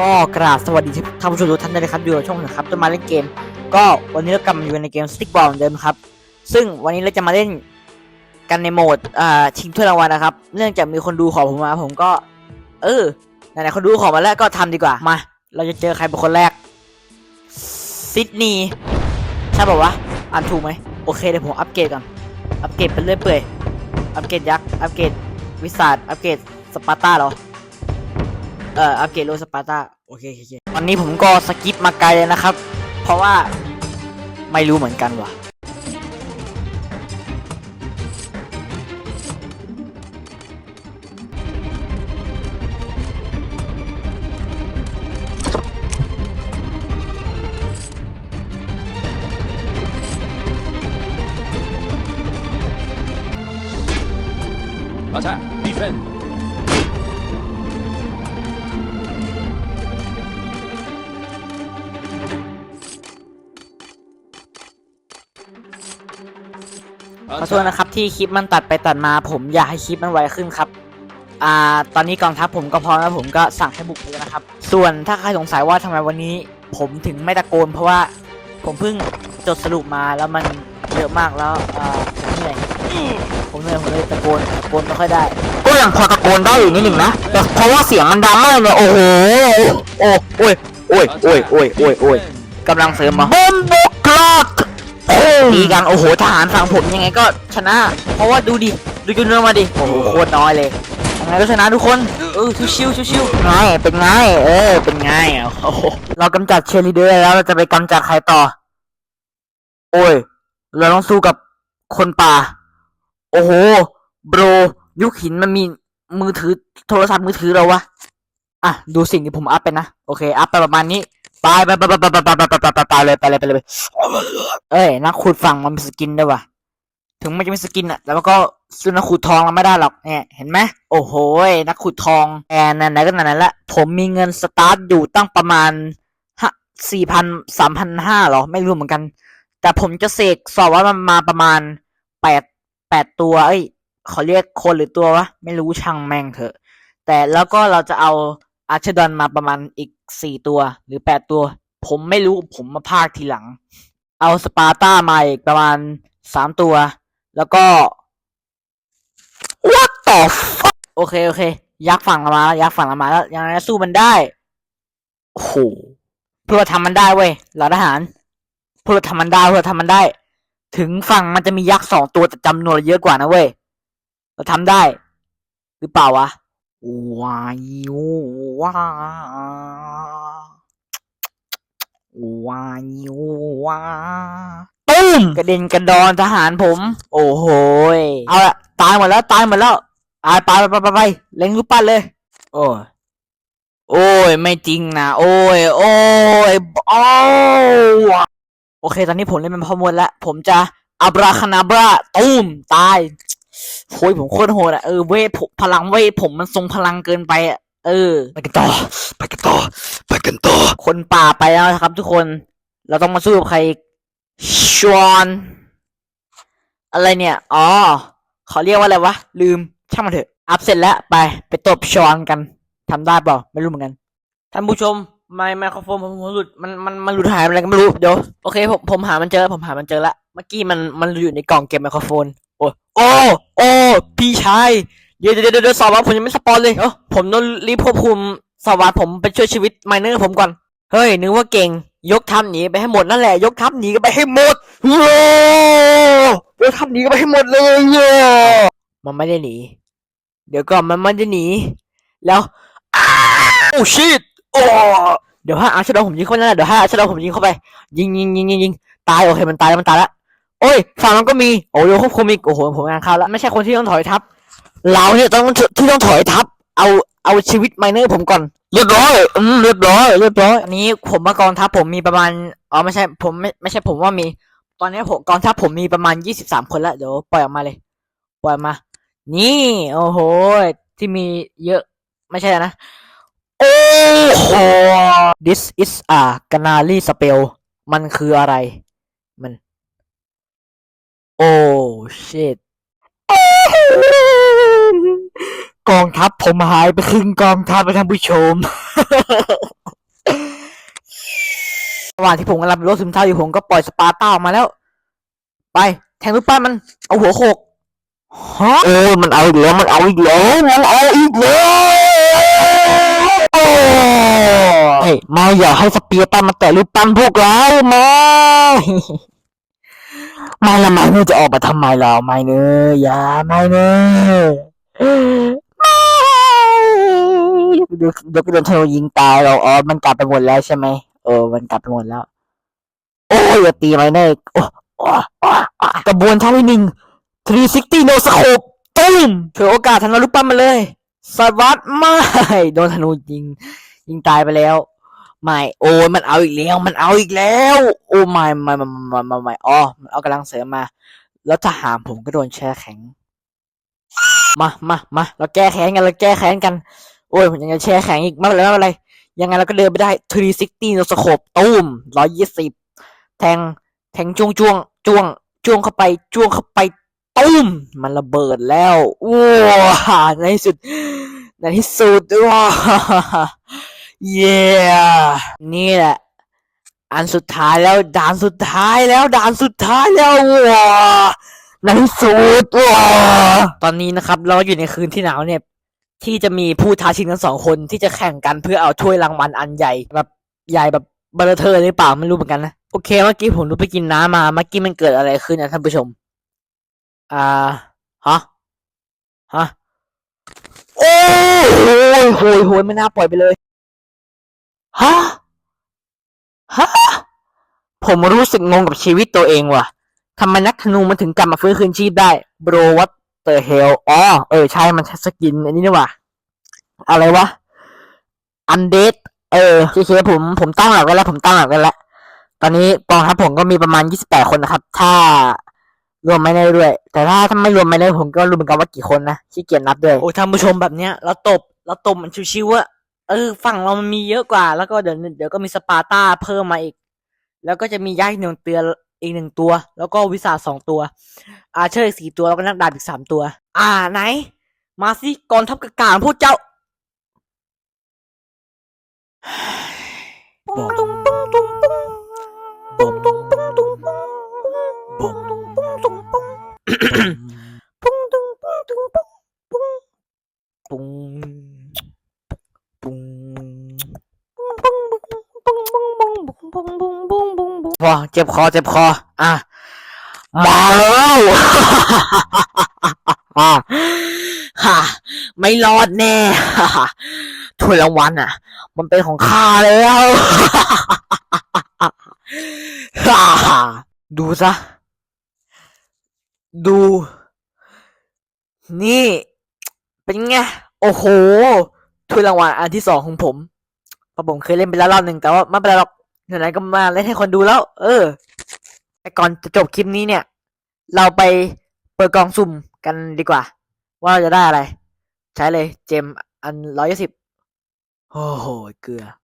ก็กราบสวัสดีท่านผู้ชมทุกท่านด้วยนะครับอยู่ช่องนะครับจะมาเล่นเกม ก็วันนี้เรากลับมาอยู่ในเกมสติ๊กบอลเหมือนเดิมครับ ซึ่งวันนี้เราจะมาเล่นกันในโหมดอ่าชิงถ้วยรางวัลนะครับ เนื่องจากมีคนดูขอผมมาผมก็ เออไหนๆคนดูขอมาแล้วก็ทำดีกว่ามา เราจะเจอใครเป็นคนแรกซิดนีย์ใช่ป่าวะอ่านถูกไหมโอเคเดี๋ยวผมอัปเกรดก่อนอัปเกรดเป็นเรื่อยเปื่อยอัปเกรดยักษ์อัปเกรดวิสาดอัปเกรดสปาร์ต้าเหรอ เอ่ออัปเกรดโลสปาร์ตาโอเคโอเคโอเควันนี้ผมก็สกิปมาไกลเลยนะครับ เพราะว่าไม่รู้เหมือนกันว่ะ Attack! Defend! ขอโทษนะครับที่คลิปมันตัดไปตัดมา ผมอยากให้คลิปมันไวขึ้นครับอ่าตอนนี้กองทัพผมก็พร้อมแล้วผมก็สั่งให้บุกไปแล้วนะครับ ส่วนถ้าใครสงสัยว่าทำไมวันนี้ ผมถึงไม่ตะโกน เพราะว่าผมเพิ่งจดสรุปมาแล้วมันเยอะมากแล้วอ่าผมเหนื่อยผมเหนื่อยผมเลยตะโกนตะโกนไม่ค่อยได้ ก็ยังพอตะโกนได้อยู่นิดหนึ่งนะแต่เพราะว่าเสียงมันดังมากเลยโอ้โหโอ้โอ้ยโอ้ยโอ้ยโอ้ยโอ้ยโอ้ยกำลังเสริมมาบอมบุ ดีกันโอ้โหทหารฝั่งผมยังไงก็ชนะ เพราะว่าดูดิดูจำนวนมาดิโอ้โหโคตรน้อยเลยยังไงก็ชนะทุกคนเออชิวๆชิวๆไงเป็นไงเออ เป็นไงอะโอ้โหเรากำจัดเชลิเดอร์แล้วเราจะไปกำจัดใครต่อ โอ้ยเราต้องสู้กับคนป่า โอ้โหโบรยุคหินมันมีมือถือโทรศัพท์มือถือเราวะ อะดูสิ่งที่ผมอัพไปนะ โอเค อัพไปประมาณนี้ไปไปไปไปไปไปไปไปไปไปไปเลยไปเลยไปเลยเอ้ยนักขุดฝั่งมันมีสกินด้วยวะถึงมันจะมีสกินอะแต่ว่าก็ซื้อนักขุดทองเราไม่ได้หรอกเนี่ยเห็นไหมโอ้โหยนักขุดทองแอนไหนก็นั่นละผมมีเงินสตาร์ทอยู่ตั้งประมาณห้าสี่พันสามพันห้าหรอไม่รู้เหมือนกัน แต่ผมจะเสกสอบว่ามันมาประมาณแปดแปดตัวเอ้ยเขาเรียกคนหรือตัววะไม่รู้ช่างแม่งเถอะ แต่แล้วก็เราจะเอา อาร์เชดอนมาประมาณอีกสี่ตัวหรือแปดตัว ผมไม่รู้ผมมาพากทีหลัง เอาสปาร์ต้ามาอีกประมาณสามตัว แล้วก็ what the fuck โอเค โอเค ยักษ์ฝั่งเรามาแล้วยักษ์ฝั่งเรามาแล้วยังไงสู้มันได้โอ้โหเพื่อทำมันได้เว้ยเหล่าทหารเพื่อทำมันได้เพื่อทำมันได้ ถึงฝั่งมันจะมียักษ์สองตัวแต่จำนวนเยอะกว่านะเว้ยเราทำได้ หรือเปล่าวะ วายว้าวายว้าตุ้มกระเด็นกระดอนทหารผม โอ้โหยเอาละตายหมดแล้วตายหมดแล้วตายไปไปไปไปเล็งลูกปั้นเลย โอ้ยโอ้ยไม่จริงนะโอ้ยโอ้ยโอ้ยโอเค ตอนนี้ผมเล่นเป็นพ่อมดแล้ว ผมจะอับราคานาบราตุ้มตาย โอ้ยผมโคตรโหดอะเออเวทผมพลังเวทผมมันทรงพลังเกินไปอะเออไปกันต่อ ไปกันต่อ ไปกันต่อ คนป่าไปแล้วนะครับ ทุกคน เราต้องมาสู้กับใครอีกชอนอะไรเนี่ย อ๋อเขาเรียกว่าอะไรวะ ลืม ช่างมันเถอะ อัพเสร็จแล้ว ไป ไปตบชอนกันทำได้เปล่า ไม่รู้เหมือนกัน ท่านผู้ชม ไมค์ไมโครโฟนผมผมหลุด มัน มัน มันหลุดหายไปอะไรก็ไม่รู้ เดี๋ยว โอเค ผม ผมหามันเจอแล้วผมหามันเจอละ เมื่อกี้มัน มันอยู่ในกล่องเก็บไมโครโฟน โอ้โอ้โอ้พี่ชายเดี๋ยวเดี๋ยวเดี๋ยวสอบว่าผมยังไม่สปอนเลยเอ้าผมต้องรีบควบคุมสอบว่าผมไปช่วยชีวิตไมเนอร์ผมก่อน เฮ้ย นึกว่าเก่ง ยกทัพหนีไปให้หมดนั่นแหละ ยกทัพหนีกันไปให้หมดโอ้ยกทัพหนีกันไปให้หมดเลยโยมันไม่ได้หนี เดี๋ยวก่อนมันม่ได้หนี แล้วโอ้ชิตโอ้เดี๋ยวให้อาร์ชดอผมยิงเข้าไปนั่นแหละเดี๋ยวให้อาร์ชดอผมยิงเข้าไป ยิงยิงยิงยิงยิงตายโอเคมันตายแล้วมันตายแล้ว โอ้ยฝั่งนั้นก็มีโอ้ยควบคุมอีกโอ้โหผมงานเข้าแล้วไม่ใช่คนที่ต้องถอยทัพเราเนี่ยต้องที่ต้องถอยทัพเอาเอาชีวิตไมเนอร์ผมก่อนเรียบร้อยอืมเรียบร้อยเรียบร้อยอันนี้ผมมากองทัพผมมีประมาณอ๋อไม่ใช่ผมไม่ไม่ใช่ผมว่ามี ตอนนี้ผมกองทัพผมมีประมาณยี่สิบสามคนล้วเดี๋ยวปล่อยออกมาเลย ปล่อยมา นี่ โอ้โหที่มีเยอะไม่ใช่นะโอ้โห this is a canary spell มันคืออะไร โอ้ shit กองทัพผมหายไปครึ่งกองทัพไปท่านผู้ชมหว่างที่ผมกำลังเป็นโรคซึมเศร้าอยู่ผมก็ปล่อยสปาร์ต้าออกมาแล้ว ไป แทงรูปปั้นมัน เอาหัวโขกฮะเออมันเอาอีกแล้วมันเอาอีกแล้วมันเอาอีกแล้วโอ้เฮ้ยมาอย่าให้สเปียร์ปั้นมาแตะรูปปั้นพวกเรามา ไม่ละไม่เนอจะออกมาทำไมเราไม่เนออย่าไม่เนอไม่เดี๋ยวเดี๋ยวก็โดนธนูยิงตายเราอ๋อมันกลับไปหมดแล้วใช่ไหมเออ มันกลับไปหมดแล้ว โอ้ยอย่าตีไม่เนอโอ้โอ้โอ้โอ้กระบวนท่าที่หนึ่ง360โนสโคปตุ้มถือโอกาสทำนายรูปปั้นมาเลยสวัสดไม่โดนธนูยิง ยิงตายไปแล้ว ไม่โอ้ยมันเอาอีกแล้ว มันเอาอีกแล้ว โอ้ไม่ไม่ไม่ไม่ไม่ไม่อ๋อมันเอากำลังเสริมมา แล้วทหารผมก็โดนแช่แข็ง มามามาเราแก้แค้นกันเราแก้แค้นกัน โอ้ยผมยังจะแช่แข็งอีกไม่เป็นไรไม่เป็นไรยังไงเราก็เดินไปได้360โนสโคปตุ้ม120แทงแทงจ้วงจ้วงจ้วงจ้วงเข้าไปจ้วงเข้าไปตุ้มมันระเบิดแล้วว้าในที่สุดในที่สุดว้า เย้นี่แหละ อันสุดท้ายแล้วด่านสุดท้ายแล้วด่านสุดท้ายแล้วว้าในสุดว้าตอนนี้นะครับ เราอยู่ในคืนที่หนาวเนี่ย ที่จะมีผู้ท้าชิงทั้งสองคนที่จะแข่งกันเพื่อเอาถ้วยรางวัลอันใหญ่แบบใหญ่แบบเบลเทอร์หรือเปล่าไม่รู้เหมือนกันนะโอเคเมื่อกี้ผมรู้ไปกินน้ำมาเมื่อกี้มันเกิดอะไรขึ้นนะท่านผู้ชม อ่าฮะฮะโอ้ยโหยโหยไม่น่าปล่อยไปเลย ฮะ ฮะ ผมรู้สึกงงกับชีวิตตัวเองว่ะทำไมนักธนูมันถึงกลับมาฟื้นคืนชีพได้ bro what the hell อ๋อเออ ใช่มันใช้สกินอันนี้นี่ว่ะอะไรวะ undead เออเคเคผม ผมตั้งหลักไว้แล้ว ผมตั้งหลักไว้แล้ว ตอนนี้กองทัพผมก็มีประมาณ28คนนะครับ ถ้ารวมไม่ได้ด้วย แต่ถ้าถ้าไม่รวมไม่ได้ผมก็รู้เหมือนกันว่ากี่คนนะขี้เกียจนับด้วย โอ้ยท่านผู้ชมแบบเนี้ยเราตบเราตบมันชิวๆอะ เออฝั่งเรามันมีเยอะกว่า แล้วก็เดี๋ยวเดี๋ยวก็มีสปาร์ต้าเพิ่มมาอีก แล้วก็จะมียักษ์อีกหนึ่งเตืออีกหนึ่งตัว แล้วก็วิสาสองตัว อาเชอร์อีกสี่ตัวแล้วก็นักดาบอีกสามตัว อ่าไหน มาสิกองทัพกากาพวกเจ้าปุ้งตุ้งปุ้งตุ้งปุ้งปุ้งตุ้งปุ้งตุ้งปุ้งปุ้ง อ เจ็บคอ เจ็บคอ อะมาแล้วอ่าฮ่าไม่รอดแน่ฮ่าฮ่าถ้วยรางวัลอะ มันเป็นของข้าแล้วฮ่าฮ่าดูซะ ดู นี่ เป็นไง โอ้โหถ้วยรางวัลอันที่สองของผมเพราะผมเคยเล่นไปแล้วรอบหนึ่งแต่ว่าไม่เป็นไรหรอก ไหนๆก็มาเล่นให้คนดูแล้ว เออแต่ก่อนจะจบคลิปนี้เนี่ย เราไปเปิดกล่องสุ่มกันดีกว่า ว่าเราจะได้อะไร ใช้เลยเจมอันร้อยสิบโอ้โห เกลือ